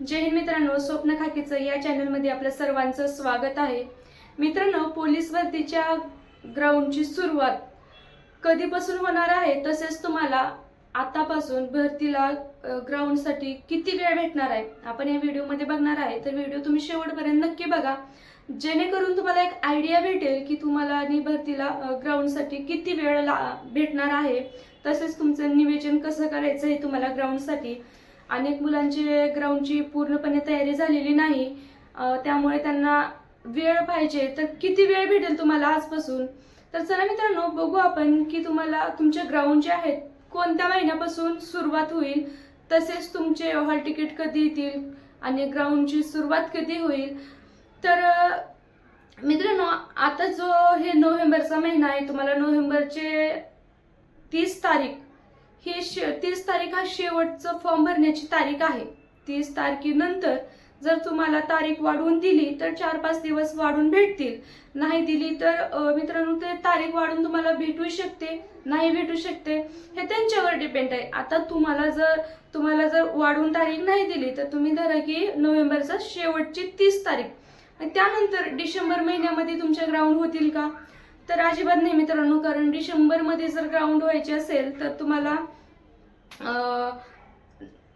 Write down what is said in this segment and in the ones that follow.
जय हिंद मित्रांनो स्वप्न खाकीचं या चॅनलमध्ये आपल्या सर्वांचं स्वागत आहे. मित्रांनो पोलीस भरतीच्या ग्राउंडची सुरुवात कधीपासून होणार आहे? तसेच तुम्हाला आतापासून भरतीला ग्राउंडसाठी किती वेळ भेटणार आहे? आपण या व्हिडिओमध्ये बघणार आहे. तर व्हिडिओ तुम्ही शेवटपर्यंत नक्की बघा. जेणेकरून तुम्हाला एक आयडिया भेटेल की तुम्हाला आणि भरतीला ग्राउंडसाठी किती वेळ ला भेटणार आहे. तसेच तुमचं नियोजन कसं करायचं हे तुम्हाला ग्राउंडसाठी अनेक मुलांची ग्राउंडची पूर्णपणे तयारी झालेली नाही. त्यामुळे त्यांना वेळ पाहिजे. तर किती वेळ भेटेल तुम्हाला आजपासून? तर चला मित्रांनो बघू आपण की तुम्हाला तुमचे ग्राउंड जे आहेत कोणत्या महिन्यापासून सुरुवात होईल? तसेच तुमचे हॉल तिकीट कधी येतील? आणि ग्राउंडची सुरुवात कधी होईल? तर मित्रांनो आता जो हे नोव्हेंबरचा महिना आहे तुम्हाला नोव्हेंबरचे तीस तारीख हे शे तीस तारीख हा शेवटचं फॉर्म भरण्याची तारीख आहे. तीस तारखेनंतर जर तुम्हाला तारीख वाढवून दिली तर चार पाच दिवस वाढून भेटतील. नाही दिली तर मित्रांनो ते तारीख वाढून तुम्हाला भेटू शकते. नाही भेटू शकते. हे त्यांच्यावर डिपेंड आहे. आता तुम्हाला जर तुम्हाला जर वाढवून तारीख नाही दिली तर तुम्ही धरा की नोव्हेंबरचा शेवटची तीस तारीख. त्यानंतर डिसेंबर महिन्यामध्ये तुमच्या ग्राउंड होतील का? तर अजिबात नाही मित्रांनो कारण डिसेंबरमध्ये जर ग्राउंड व्हायचे असेल तर तुम्हाला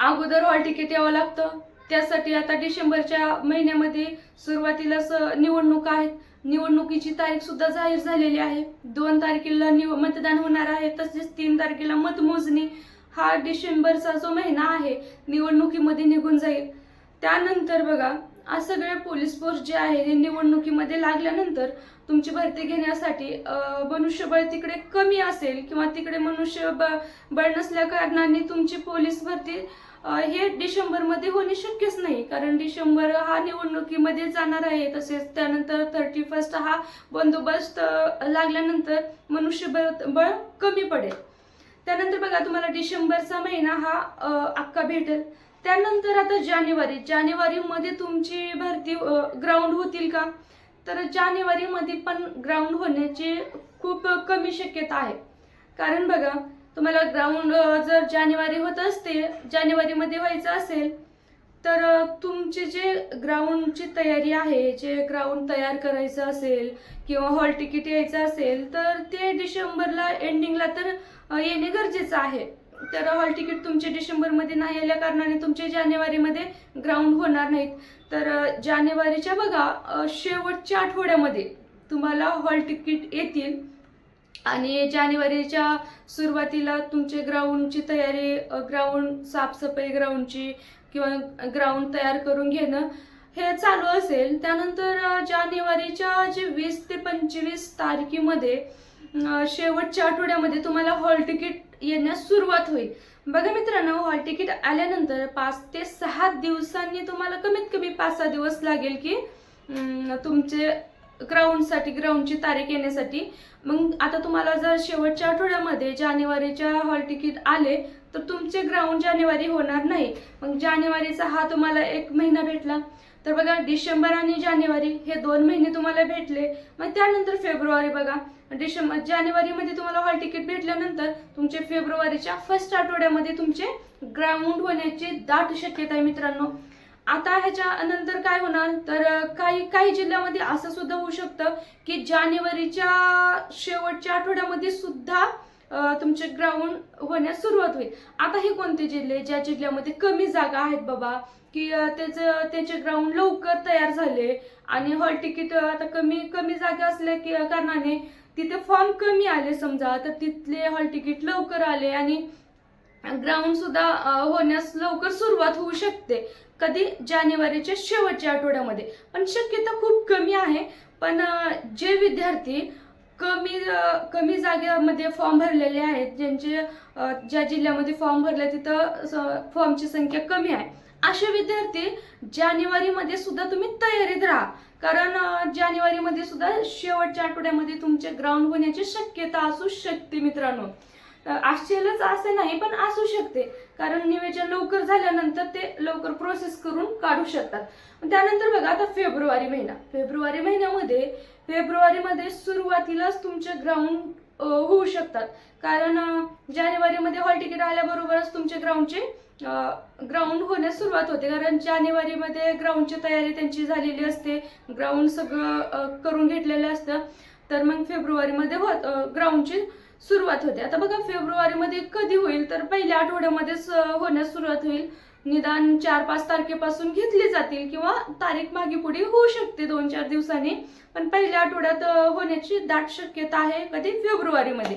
अगोदर हॉल तिकीट यावं लागतं. त्यासाठी आता डिसेंबरच्या महिन्यामध्ये सुरुवातीलाच निवडणूक आहेत. निवडणुकीची तारीख सुद्धा जाहीर झालेली आहे. दोन तारखेला निव मतदान होणार आहे. तसेच तीन तारखेला मतमोजणी. हा डिसेंबरचा जो महिना आहे निवडणुकीमध्ये निघून जाईल. त्यानंतर बघा आज सगळे पोलीस फोर्स जे आहे हे निवडणुकीमध्ये लागल्यानंतर तुमची भरती घेण्यासाठी मनुष्यबळ तिकडे कमी असेल किंवा तिकडे मनुष्यबळ बळ नसल्या कारणाने तुमची पोलीस भरती हे डिसेंबरमध्ये होणे शक्यच नाही. कारण डिसेंबर हा निवडणुकीमध्ये जाणार आहे. तसेच त्यानंतर थर्टी फर्स्ट हा बंदोबस्त लागल्यानंतर मनुष्यबळ बळ कमी पडेल. त्यानंतर बघा तुम्हाला डिसेंबरचा महिना हा अख्खा भेटेल. त्यानंतर आता जानेवारी. जानेवारीमध्ये तुमची भरती ग्राउंड होतील का? तर जानेवारीमध्ये पण ग्राउंड होण्याची खूप कमी शक्यता आहे. कारण बघा तुम्हाला ग्राउंड जर जानेवारी होत असते जानेवारीमध्ये व्हायचं असेल तर तुमचे जे ग्राउंडची तयारी आहे जे ग्राउंड तयार करायचं असेल किंवा हॉल तिकीट यायचं असेल तर ते डिसेंबरला एंडिंगला तर येणे गरजेचं आहे. तर हॉल तिकीट तुमचे डिसेंबरमध्ये नाही आल्या कारणाने तुमचे जानेवारीमध्ये ग्राउंड होणार नाहीत. तर जानेवारीच्या बघा शेवटच्या आठवड्यामध्ये तुम्हाला हॉल तिकीट येतील. आणि जानेवारीच्या सुरुवातीला तुमचे ग्राउंडची तयारी ग्राउंड साफसफाई ग्राउंडची किंवा ग्राउंड तयार करून घेणं हे चालू असेल. त्यानंतर जानेवारीच्या जे वीस ते पंचवीस तारखेमध्ये शेवटच्या आठवड्यामध्ये तुम्हाला हॉल तिकीट येण्यास सुरुवात होईल. बघा मित्रांनो हॉल तिकीट आल्यानंतर पाच ते सहा दिवसांनी तुम्हाला कमीत कमी पाच सहा दिवस लागेल की तुमचे ग्राउंडसाठी ग्राउंडची तारीख येण्यासाठी. मग आता तुम्हाला जर शेवटच्या आठवड्यामध्ये जानेवारीच्या हॉल तिकीट आले तर तुमचे ग्राउंड जानेवारी होणार नाही. मग जानेवारीचा हा तुम्हाला एक महिना भेटला. तर बघा डिसेंबर आणि जानेवारी हे दोन महिने तुम्हाला भेटले. मग त्यानंतर फेब्रुवारी बघा. डिसेंबर जानेवारीमध्ये तुम्हाला हॉल तिकीट भेटल्यानंतर तुमचे फेब्रुवारीच्या फर्स्ट आठवड्यामध्ये तुमचे ग्राउंड होण्याची दाट शक्यता आहे मित्रांनो. आता ह्याच्या नंतर काय होणार? तर काही काही जिल्ह्यामध्ये असं सुद्धा होऊ शकतं की जानेवारीच्या शेवटच्या आठवड्यामध्ये सुद्धा तुमचे ग्राउंड होण्यास सुरुवात होईल. आता हे कोणते जिल्हे ज्या जिल्ह्यामध्ये कमी जागा आहेत बाबा? की त्याचं त्याचे ग्राउंड लवकर तयार झाले आणि हॉल तिकीट आता कमी कमी जागा असल्या की कारणाने तिथे फॉर्म कमी आले समजा तर तिथले हॉल तिकीट लवकर आले आणि ग्राउंड सुद्धा होण्यास लवकर सुरुवात होऊ शकते. कधी? जानेवारीच्या शेवटच्या आठवड्यामध्ये. पण शक्यता खूप कमी आहे. पण जे विद्यार्थी कमी कमी जागेमध्ये फॉर्म भरलेले आहेत. ज्यांचे ज्या जिल्ह्यामध्ये फॉर्म भरले तिथं फॉर्मची संख्या कमी आहे. असे विद्यार्थी जानेवारीमध्ये सुद्धा तुम्ही तयारीत राहा. कारण जानेवारीमध्ये सुद्धा शेवटच्या आठवड्यामध्ये तुमचे ग्राउंड होण्याची शक्यता असू शकते मित्रांनो. आश्चर्यच असे नाही पण असू शकते. कारण निवेदन लवकर झाल्यानंतर ते लवकर प्रोसेस करून काढू शकतात. त्यानंतर बघा आता फेब्रुवारी महिना. फेब्रुवारी महिन्यामध्ये फेब्रुवारीमध्ये सुरुवातीलाच तुमचे ग्राउंड होऊ शकतात. कारण जानेवारीमध्ये हॉल तिकीट आल्याबरोबरच तुमचे ग्राउंडचे ग्राउंड होण्यास सुरुवात होते. कारण जानेवारीमध्ये ग्राउंडची तयारी त्यांची झालेली असते. ग्राउंड सगळं करून घेतलेलं असतं. तर मग फेब्रुवारीमध्ये हो ग्राउंडची सुरुवात होते. आता बघा फेब्रुवारीमध्ये कधी होईल तर पहिल्या आठवड्यामध्येच होण्यास सुरुवात होईल. निदान चार पाच तारखेपासून घेतली जातील किंवा तारीख मागे पुढे होऊ शकते दोन चार दिवसांनी. पण पहिल्या आठवड्यात होण्याची दाट शक्यता आहे कधी? फेब्रुवारीमध्ये.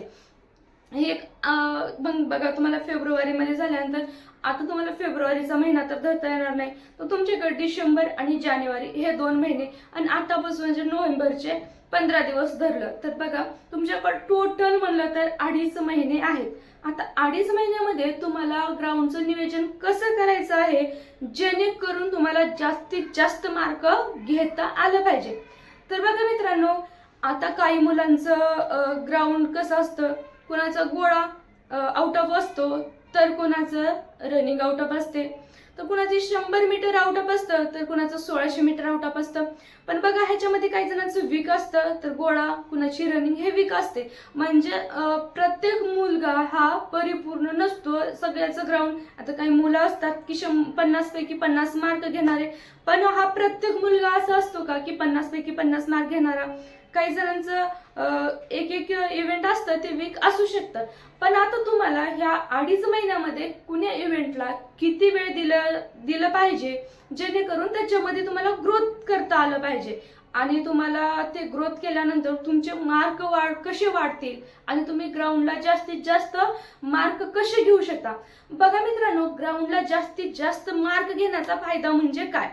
हे एक मग बघा तुम्हाला फेब्रुवारीमध्ये झाल्यानंतर आता तुम्हाला फेब्रुवारीचा महिना तर धरता येणार नाही. तर तुमच्याकडे डिसेंबर आणि जानेवारी हे दोन महिने आणि आतापासून म्हणजे नोव्हेंबरचे पंधरा दिवस धरलं. तर बघा तुमच्याकडे टोटल म्हणलं तर अडीच महिने आहेत. आता अडीच महिन्यामध्ये तुम्हाला ग्राउंडचं नियोजन कसं करायचं आहे? जेणेकरून तुम्हाला जास्तीत जास्त मार्क घेता आलं पाहिजे. तर बघा मित्रांनो आता काही मुलांचं ग्राउंड कसं असतं? कुणाचा गोळा आउट ऑफ असतो तर कुणाचं रनिंग आउट ऑफ असते. तर कुणाची शंभर मीटर आउट ऑफ असतं तर कुणाचं सोळाशे मीटर आउट ऑफ असतं. पण बघा ह्याच्यामध्ये काही जणांचं वीक असतं तर गोळा कुणाची रनिंग हे वीक असते. म्हणजे प्रत्येक मुलगा हा परिपूर्ण नसतो सगळ्याचं ग्राउंड आता काही मुलं असतात की शं पन्नास पैकी पन्नास मार्क घेणारे. पण हा प्रत्येक मुलगा असा असतो का की पन्नास पैकी पन्नास मार्क घेणारा? काही जणांचं एक एक इव्हेंट असतं ते वीक असू शकतं. पण आता तुम्हाला ह्या अडीच महिन्यामध्ये कुण्या इव्हेंटला किती वेळ दिलं दिलं पाहिजे? जेणेकरून त्याच्यामध्ये तुम्हाला ग्रोथ करता आलं पाहिजे. आणि तुम्हाला ते ग्रोथ केल्यानंतर तुमचे मार्क वाढ कसे वाढतील? आणि तुम्ही ग्राउंडला जास्तीत जास्त मार्क कसे घेऊ शकता? बघा मित्रांनो ग्राउंडला जास्तीत जास्त मार्क घेण्याचा फायदा म्हणजे काय?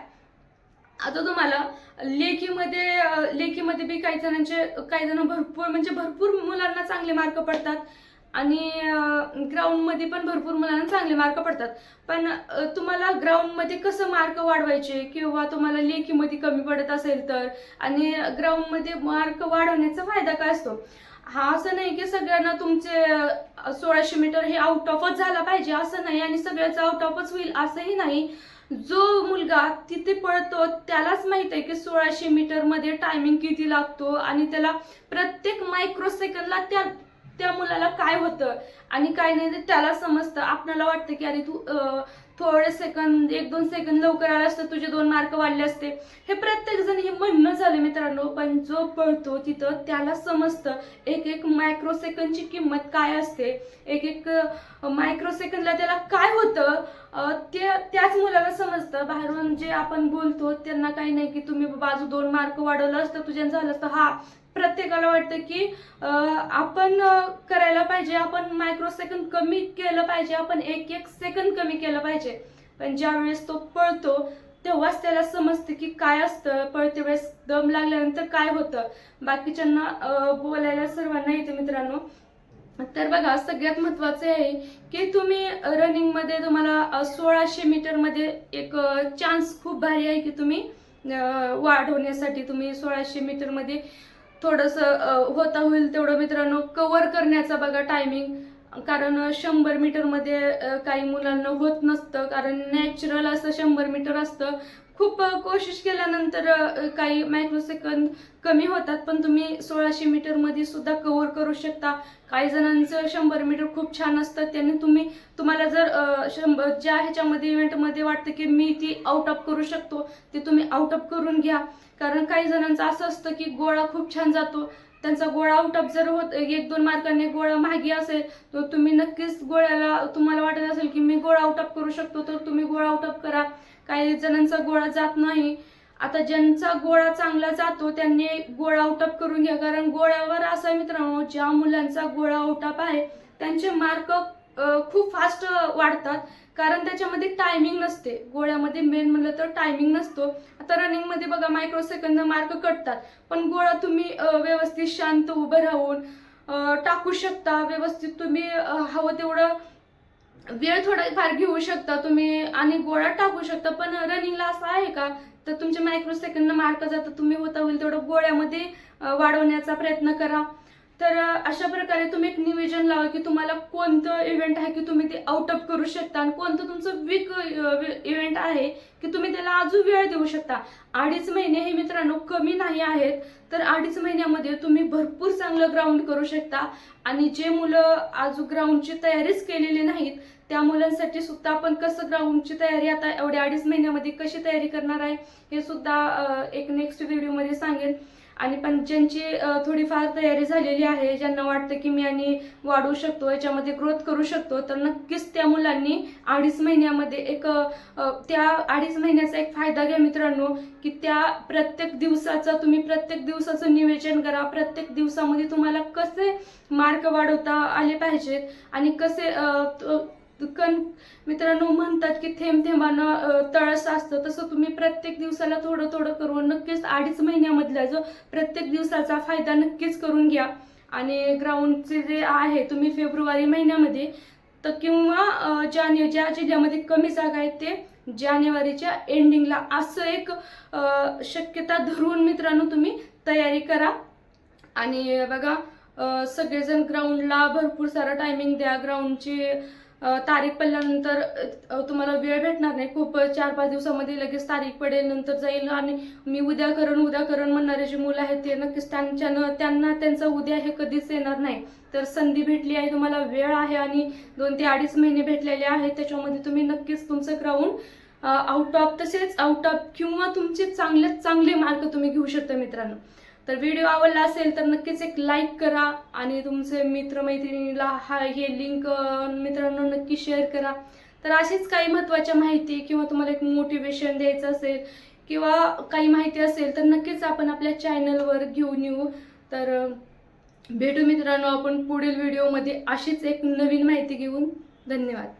आता तुम्हाला लेखीमध्ये लेखीमध्ये बी काही जणांचे काही जण भरपूर म्हणजे भरपूर मुलांना चांगले मार्क पडतात. आणि ग्राउंडमध्ये पण भरपूर मुलांना चांगले मार्क पडतात. पण तुम्हाला ग्राउंडमध्ये कसं मार्क वाढवायचे? किंवा तुम्हाला लेखीमध्ये कमी पडत असेल तर? आणि ग्राउंडमध्ये मार्क वाढवण्याचा फायदा काय असतो? हा असं नाही की सगळ्यांना तुमचे सोळाशे मीटर हे आउट ऑफच झाला पाहिजे. असं नाही. आणि सगळ्याचं आउट ऑफच होईल असंही नाही. जो मुलगा तिथे पळतो त्यालाच माहीत आहे की सोळाशे मीटरमध्ये टायमिंग किती लागतो आणि त्याला प्रत्येक मायक्रो सेकंदला त्या त्या मुलाला काय होतं आणि काय नाही त्याला समजतं. आपल्याला वाटतं की अरे तू थोडे सेकंद एक दोन सेकंद लवकर आला असतं तुझे दोन मार्क वाढले असते. हे प्रत्येक जण हे म्हणणं झालं मित्रांनो पण जो पळतो तिथं त्याला समजतं एक एक मायक्रो सेकंदची किंमत काय असते. एक एक मायक्रो सेकंदला त्याला काय होतं ते त्याच मुलाला समजतं. बाहेरून जे आपण बोलतो त्यांना काही नाही की तुम्ही बाजू दोन मार्क वाढवलं असतं तुझ्यानं झालं असतं. हा प्रत्येकाला वाटतं की आपण करायला पाहिजे आपण मायक्रो सेकंद कमी केलं पाहिजे आपण एक एक सेकंद कमी केलं पाहिजे. पण ज्या वेळेस तो पळतो तेव्हाच त्याला समजतं की काय असतं. पळते वेळेस दम लागल्यानंतर काय होतं? बाकीच्यांना बोलायला सर्वांना येते मित्रांनो. तर बघा सगळ्यात महत्वाचं आहे की तुम्ही रनिंगमध्ये तुम्हाला सोळाशे मीटरमध्ये एक चान्स खूप भारी आहे की तुम्ही वाढ होण्यासाठी तुम्ही सोळाशे मीटरमध्ये थोडस होता होईल तेवढं मित्रांनो. कवर करण्याचा बघा टायमिंग कारण शंभर मीटरमध्ये काही मुलांना होत नसतं. कारण नॅचरल असं शंभर मीटर असतं. खूप कोशिश केल्यानंतर काही मायक्रोसेकंद कमी होतात पण तुम्ही सोळाशे मीटरमध्ये सुद्धा कव्हर करू शकता. काही जणांचं शंभर मीटर खूप छान असतं त्याने तुम्ही तुम्हाला जर शंभर ज्या ह्याच्यामध्ये इव्हेंटमध्ये वाटतं की मी ती आउट ऑफ करू शकतो ते तुम्ही आउट ऑफ करून घ्या. कारण काही जणांचं असं असतं की गोळा खूप छान जातो. त्यांचा गोळा आउट ऑफ जर होत एक दोन मार्काने गोळा मागे असेल तर तुम्ही नक्कीच गोळ्याला तुम्हाला वाटत असेल की मी गोळा आउट ऑफ करू शकतो तर तुम्ही गोळा आउट ऑफ करा. काही जणांचा गोळा जात नाही. आता ज्यांचा गोळा चांगला जातो त्यांनी गोळा उटप करून घ्या. कारण गोळ्यावर असा मित्रांनो ज्या मुलांचा गोळा उटप आहे त्यांचे मार्क खूप फास्ट वाढतात. कारण त्याच्यामध्ये टायमिंग नसते. गोळ्यामध्ये मेन म्हणलं तर टायमिंग नसतो. आता रनिंगमध्ये बघा मायक्रो सेकंद मार्क कटतात. पण गोळा तुम्ही व्यवस्थित शांत उभं राहून टाकू शकता. व्यवस्थित तुम्ही हवं तेवढं वेळ थोडा फार घेऊ शकता तुम्ही आणि गोळा टाकू शकता पण रनिंगला असं आहे का? तर तुमचे मायक्रो सेकंद मार्क जातात तुम्ही होता होईल तेवढं गोळ्यामध्ये वाढवण्याचा प्रयत्न करा. तर अशा प्रकारे तुम्ही एक नियोजन लावा की तुम्हाला कोणतं इव्हेंट आहे की तुम्ही ते आउट ऑफ करू शकता आणि कोणतं तुमचं वीक इव्हेंट आहे की तुम्ही त्याला अजून वेळ देऊ शकता. अडीच महिने हे मित्रांनो कमी नाही आहेत तर अडीच महिन्यामध्ये तुम्ही भरपूर चांगलं ग्राउंड करू शकता. आणि जे मुलं अजून ग्राउंडची तयारीच केलेली नाहीत त्या मुलांसाठी सुद्धा आपण कसं ग्राउंडची तयारी आता एवढ्या अडीच महिन्यामध्ये कशी तयारी करणार आहे हे सुद्धा एक नेक्स्ट व्हिडिओमध्ये सांगेन. आणि पण ज्यांची थोडीफार तयारी झालेली आहे ज्यांना वाटतं की मी आणि वाढवू शकतो याच्यामध्ये ग्रोथ करू शकतो तर नक्कीच त्या मुलांनी अडीच महिन्यामध्ये एक त्या अडीच महिन्याचा एक फायदा घ्या मित्रांनो की त्या प्रत्येक दिवसाचा तुम्ही प्रत्येक दिवसाचं नियोजन करा प्रत्येक दिवसामध्ये तुम्हाला कसे मार्क वाढवता आले पाहिजेत आणि कसे कण मित्रांनो म्हणतात की थेंब थेंबानं तळस असतं. तसं तुम्ही प्रत्येक दिवसाला थोडं थोडं करून नक्कीच अडीच महिन्यामधला जो प्रत्येक दिवसाचा फायदा नक्कीच करून घ्या. आणि ग्राउंडचे जे आहे तुम्ही फेब्रुवारी महिन्यामध्ये तर किंवा जाने ज्या जिल्ह्यामध्ये कमी जागा आहेत ते जानेवारीच्या एंडिंगला असं एक शक्यता धरून मित्रांनो तुम्ही तयारी करा. आणि बघा सगळेजण ग्राउंडला भरपूर सारा टायमिंग द्या. ग्राउंडची तारीख पडल्यानंतर तुम्हाला वेळ भेटणार नाही. खूप चार पाच दिवसामध्ये लगेच तारीख पडेल नंतर जाईल आणि मी उद्या करण उद्या करण म्हणणारे जे मुलं आहेत ते नक्कीच त्यांच्यानं त्यांना त्यांचं उद्या हे कधीच येणार नाही. तर संधी भेटली आहे तुम्हाला वेळ आहे आणि दोन ते अडीच महिने भेटलेले आहेत. त्याच्यामध्ये तुम्ही नक्कीच तुमचं ग्राउंड आउट ऑफ तसेच आउट ऑफ किंवा तुमचे चांगल्यात चांगले मार्क तुम्ही घेऊ शकता मित्रांनो. तर व्हिडिओ आवडला असेल तर नक्कीच एक लाईक करा आणि तुमचे मित्रमैत्रिणीला हा हे लिंक मित्रांनो नक्की शेअर करा. तर अशीच काही महत्त्वाच्या माहिती किंवा तुम्हाला एक मोटिवेशन द्यायचं असेल किंवा काही माहिती असेल तर नक्कीच आपण आपल्या चॅनलवर घेऊन येऊ. तर भेटू मित्रांनो आपण पुढील व्हिडिओमध्ये अशीच एक नवीन माहिती घेऊन. धन्यवाद.